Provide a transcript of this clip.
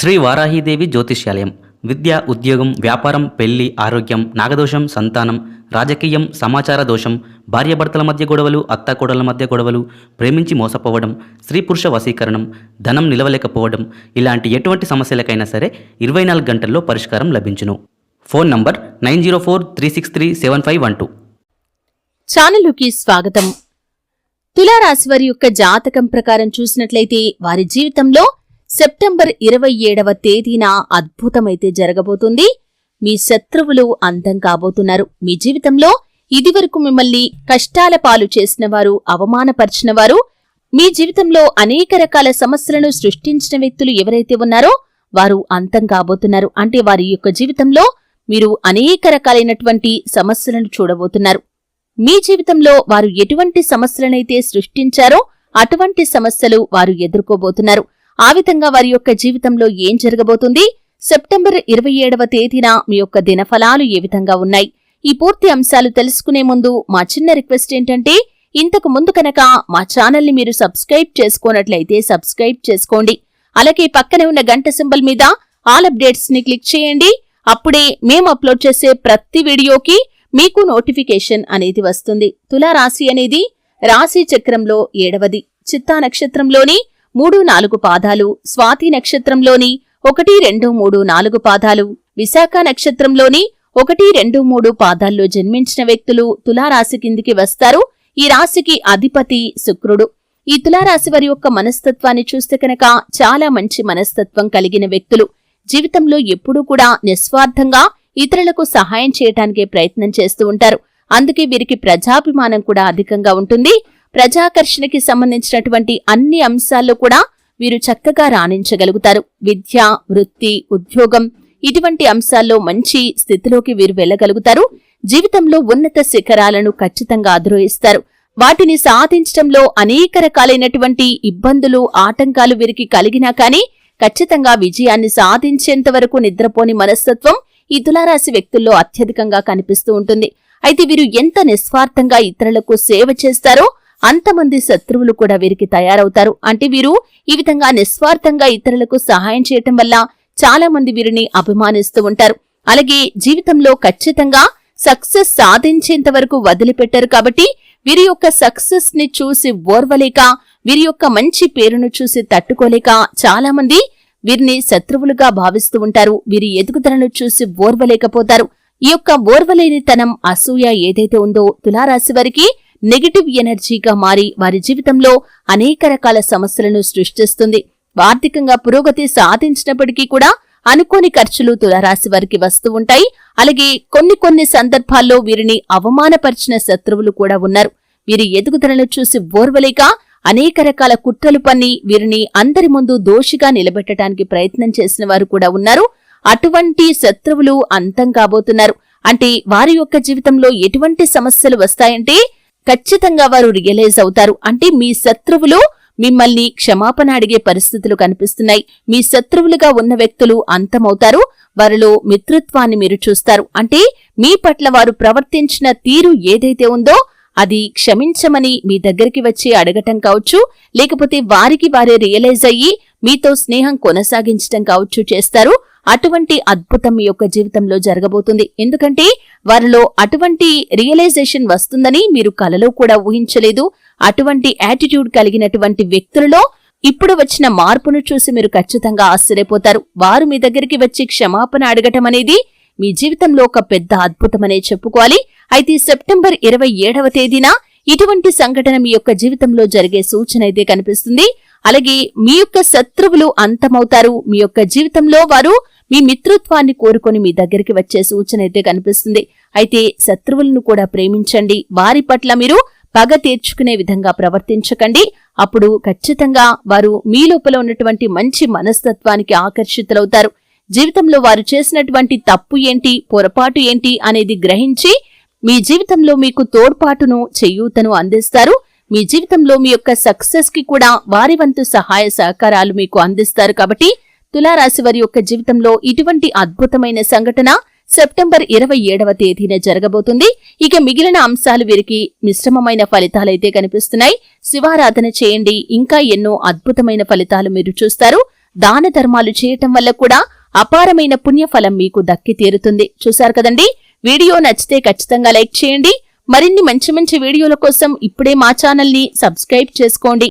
శ్రీ వారాహీదేవి జ్యోతిష్యాలయం. విద్య ఉద్యోగం వ్యాపారం పెళ్ళి ఆరోగ్యం నాగదోషం సంతానం రాజకీయం సమాచార దోషం భార్యాభర్తల మధ్య గొడవలు అత్తాకోడల మధ్య గొడవలు ప్రేమించి మోసపోవడం స్త్రీ పురుష వశీకరణం ధనం నిలవలేకపోవడం ఇలాంటి ఎటువంటి సమస్యలకైనా సరే ఇరవై నాలుగు గంటల్లో పరిష్కారం లభించును. Phone number nine zero four three six three seven five one two. ఛానలుకి స్వాగతం. తులారాశి వారి యొక్క జాతకం ప్రకారం చూసినట్లయితే వారి జీవితంలో సెప్టెంబర్ ఇరవై ఏడవ తేదీన అద్భుతమైతే జరగబోతుంది. మీ శత్రువులు అంతం కాబోతున్నారు. మీ జీవితంలో ఇదివరకు మిమ్మల్ని కష్టాల పాలు చేసిన వారు అవమానపరిచిన వారు మీ జీవితంలో అనేక రకాల సమస్యలను సృష్టించిన వ్యక్తులు ఎవరైతే ఉన్నారో వారు అంతం కాబోతున్నారు. అంటే వారి యొక్క జీవితంలో మీరు అనేక రకాలైనటువంటి సమస్యలను చూడబోతున్నారు. మీ జీవితంలో వారు ఎటువంటి సమస్యలనైతే సృష్టించారో అటువంటి సమస్యలు వారు ఎదుర్కోబోతున్నారు. ఆ విధంగా వారి యొక్క జీవితంలో ఏం జరగబోతుంది? సెప్టెంబర్ ఇరవై ఏడవ తేదీన మీ యొక్క దినఫలాలు ఏ విధంగా ఉన్నాయి? ఈ పూర్తి అంశాలు తెలుసుకునే ముందు మా చిన్న రిక్వెస్ట్ ఏంటంటే ఇంతకు ముందు కనుక మా ఛానల్ని మీరు సబ్స్క్రైబ్ చేసుకోనట్లయితే సబ్స్క్రైబ్ చేసుకోండి. అలాగే పక్కనే ఉన్న గంట సింబల్ మీద ఆల్ అప్డేట్స్ని క్లిక్ చేయండి. అప్పుడే మేము అప్లోడ్ చేసే ప్రతి వీడియోకి మీకు నోటిఫికేషన్ అనేది వస్తుంది. తులారాశి అనేది రాశి చక్రంలో ఏడవది. చిత్తా నక్షత్రంలోని మూడు నాలుగు పాదాలు స్వాతి నక్షత్రంలోని ఒకటి రెండు మూడు నాలుగు పాదాలు విశాఖ నక్షత్రంలోని ఒకటి రెండు మూడు పాదాల్లో జన్మించిన వ్యక్తులు తులారాశి కిందికి వస్తారు. ఈ రాశికి అధిపతి శుక్రుడు. ఈ తులారాశి వారి యొక్క మనస్తత్వాన్ని చూస్తే కనుక చాలా మంచి మనస్తత్వం కలిగిన వ్యక్తులు. జీవితంలో ఎప్పుడూ కూడా నిస్వార్థంగా ఇతరులకు సహాయం చేయటానికే ప్రయత్నం చేస్తూ ఉంటారు. అందుకే వీరికి ప్రజాభిమానం కూడా అధికంగా ఉంటుంది. ప్రజాకర్షణకి సంబంధించినటువంటి అన్ని అంశాల్లో కూడా వీరు చక్కగా రాణించగలుగుతారు. విద్య వృత్తి ఉద్యోగం ఇటువంటి అంశాల్లో మంచి స్థితిలోకి వీరు వెళ్ళగలుగుతారు. జీవితంలో ఉన్నత శిఖరాలను ఖచ్చితంగా అధిరోహిస్తారు. వాటిని సాధించడంలో అనేక రకాలైనటువంటి ఇబ్బందులు ఆటంకాలు వీరికి కలిగినా కానీ ఖచ్చితంగా విజయాన్ని సాధించేంత వరకు నిద్రపోని మనస్తత్వం ఈ తులారాశి వ్యక్తుల్లో అత్యధికంగా కనిపిస్తూ ఉంటుంది. అయితే వీరు ఎంత నిస్వార్థంగా ఇతరులకు సేవ చేస్తారో అంతమంది శత్రువులు కూడా వీరికి తయారవుతారు. అంటే వీరు ఈ విధంగా నిస్వార్థంగా ఇతరులకు సహాయం చేయటం వల్ల చాలా మంది వీరిని అభిమానిస్తూ ఉంటారు. అలాగే జీవితంలో ఖచ్చితంగా సక్సెస్ సాధించేంత వరకు వదిలిపెట్టారు కాబట్టి వీరి యొక్క సక్సెస్ని చూసి ఓర్వలేక వీరి యొక్క మంచి పేరును చూసి తట్టుకోలేక చాలా మంది వీరిని శత్రువులుగా భావిస్తూ ఉంటారు. వీరి ఎదుగుదలను చూసి ఓర్వలేకపోతారు. ఈ యొక్క ఓర్వలేనితనం అసూయ ఏదైతే ఉందో తులారాశి వారికి నెగటివ్ ఎనర్జీగా మారి వారి జీవితంలో అనేక రకాల సమస్యలను సృష్టిస్తుంది. ఆర్థికంగా పురోగతి సాధించినప్పటికీ కూడా అనుకోని ఖర్చులు తులారాశి వారికి వస్తూ ఉంటాయి. అలాగే కొన్ని కొన్ని సందర్భాల్లో వీరిని అవమానపరిచిన శత్రువులు కూడా ఉన్నారు. వీరి ఎదుగుదలను చూసి ఓర్వలేక అనేక రకాల కుట్రలు పన్ని వీరిని అందరి ముందు దోషిగా నిలబెట్టడానికి ప్రయత్నం చేసిన వారు కూడా ఉన్నారు. అటువంటి శత్రువులు అంతం కాబోతున్నారు. అంటే వారి యొక్క జీవితంలో ఎటువంటి సమస్యలు వస్తాయంటే ఖచ్చితంగా వారు రియలైజ్ అవుతారు. అంటే మీ శత్రువులు మిమ్మల్ని క్షమాపణ అడిగే పరిస్థితులు కనిపిస్తున్నాయి. మీ శత్రువులుగా ఉన్న వ్యక్తులు అంతమవుతారు. వారిలో మిత్రత్వాన్ని మీరు చూస్తారు. అంటే మీ పట్ల వారు ప్రవర్తించిన తీరు ఏదైతే ఉందో అది క్షమించమని మీ దగ్గరికి వచ్చి అడగటం కావచ్చు లేకపోతే వారికి వారే రియలైజ్ అయ్యి మీతో స్నేహం కొనసాగించటం కావచ్చు చేస్తారు. అటువంటి అద్భుతం మీ యొక్క జీవితంలో జరగబోతుంది. ఎందుకంటే వారిలో అటువంటి రియలైజేషన్ వస్తుందని మీరు కలలో కూడా ఊహించలేదు. అటువంటి యాటిట్యూడ్ కలిగినటువంటి వ్యక్తులలో ఇప్పుడు వచ్చిన మార్పును చూసి మీరు ఖచ్చితంగా ఆశ్చర్యపోతారు. వారు మీ దగ్గరికి వచ్చి క్షమాపణ అడగటం అనేది మీ జీవితంలో ఒక పెద్ద అద్భుతమనే చెప్పుకోవాలి. అయితే సెప్టెంబర్ ఇరవై ఏడవ తేదీన ఇటువంటి సంఘటన మీ యొక్క జీవితంలో జరిగే సూచన అయితే కనిపిస్తుంది. అలాగే మీ యొక్క శత్రువులు అంతమవుతారు. మీ యొక్క జీవితంలో వారు మీ మిత్రత్వాన్ని కోరుకొని మీ దగ్గరికి వచ్చే సూచన అయితే కనిపిస్తుంది. అయితే శత్రువులను కూడా ప్రేమించండి. వారి పట్ల మీరు పగ తీర్చుకునే విధంగా ప్రవర్తించకండి. అప్పుడు ఖచ్చితంగా వారు మీ లోపల ఉన్నటువంటి మంచి మనస్తత్వానికి ఆకర్షితులవుతారు. జీవితంలో వారు చేసినటువంటి తప్పు ఏంటి పొరపాటు ఏంటి అనేది గ్రహించి మీ జీవితంలో మీకు తోడ్పాటును చెయ్యూతను అందిస్తారు. మీ జీవితంలో మీ యొక్క సక్సెస్కి కూడా వారి వంతు సహాయ సహకారాలు మీకు అందిస్తారు కాబట్టి తులారాశి వారి యొక్క జీవితంలో ఇటువంటి అద్భుతమైన సంఘటన సెప్టెంబర్ ఇరవై ఏడవ తేదీన జరగబోతుంది. ఇక మిగిలిన అంశాలు వీరికి మిశ్రమమైన ఫలితాలైతే కనిపిస్తున్నాయి. శివారాధన చేయండి. ఇంకా ఎన్నో అద్భుతమైన ఫలితాలు మీరు చూస్తారు. దాన ధర్మాలు చేయటం వల్ల కూడా అపారమైన పుణ్యఫలం మీకు దక్కి తీరుతుంది. చూశారు కదండి? వీడియో నచ్చితే ఖచ్చితంగా లైక్ చేయండి. మరిన్ని మంచి మంచి వీడియోల కోసం ఇప్పుడే మా ఛానల్ని సబ్స్క్రైబ్ చేసుకోండి.